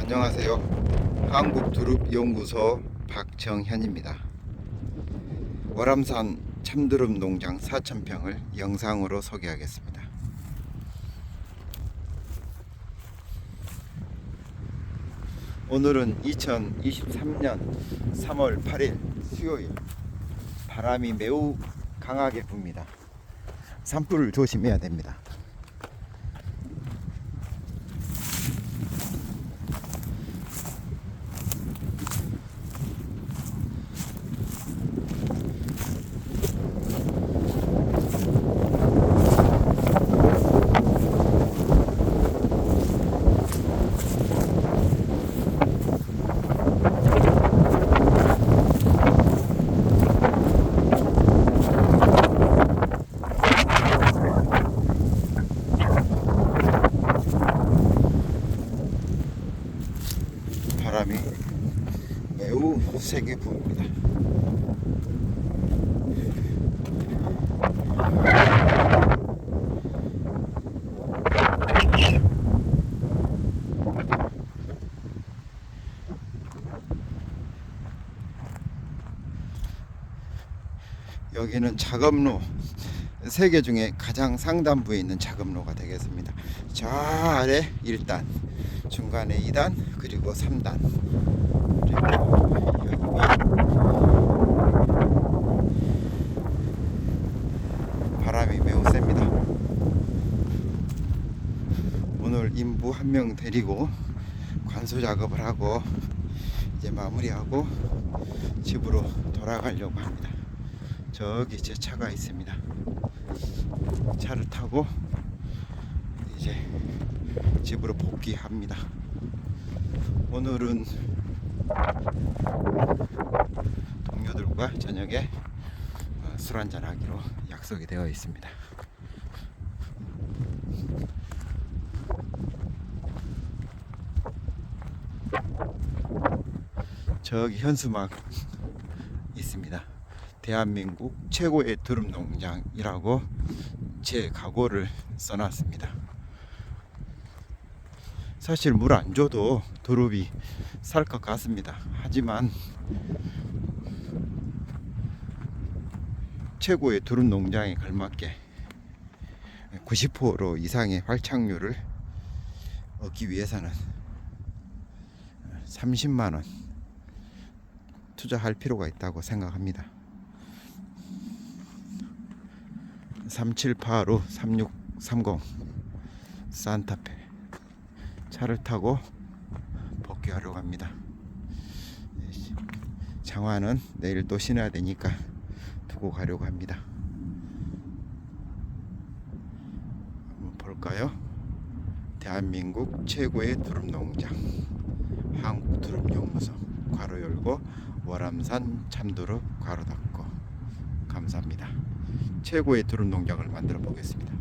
안녕하세요. 한국두릅연구소 박정현입니다. 월암산 참두릅 농장 4,000평을 영상으로 소개하겠습니다. 오늘은 2023년 3월 8일 수요일 바람이 매우 강하게 붑니다. 산불을 조심해야 됩니다. 바람이 매우 세게 부니다 여기는 작업로 세개 중에 가장 상단부에 있는 작업로가 되겠습니다. 저 아래 1단, 중간에 2단, 그리고 3단. 바람이 매우 셉니다. 오늘 인부 한 명 데리고 관수 작업을 하고 이제 마무리하고 집으로 돌아가려고 합니다. 저기 제 차가 있습니다. 차를 타고 이제 집으로 복귀합니다. 오늘은 동료들과 저녁에 어, 술 한잔 하기로 약속이 되어 있습니다. 저기 현수막 있습니다. 대한민국 최고의 두릅 농장이라고 제 각오를 써놨습니다. 사실 물 안 줘도 두릅이 살 것 같습니다. 하지만 최고의 두릅 농장에 걸맞게 90% 이상의 활착률을 얻기 위해서는 30만 원 투자할 필요가 있다고 생각합니다. 3785 3630 산타페 차를 타고 복귀하려고 합니다. 장화는 내일 또 신어야 되니까 두고 가려고 합니다. 한번 볼까요? 대한민국 최고의 두릅 농장 한국 두릅 연구소 괄호 열고 월암산 참두릅 괄호 닫고 감사합니다. 최고의 두릅 농장을 만들어 보겠습니다.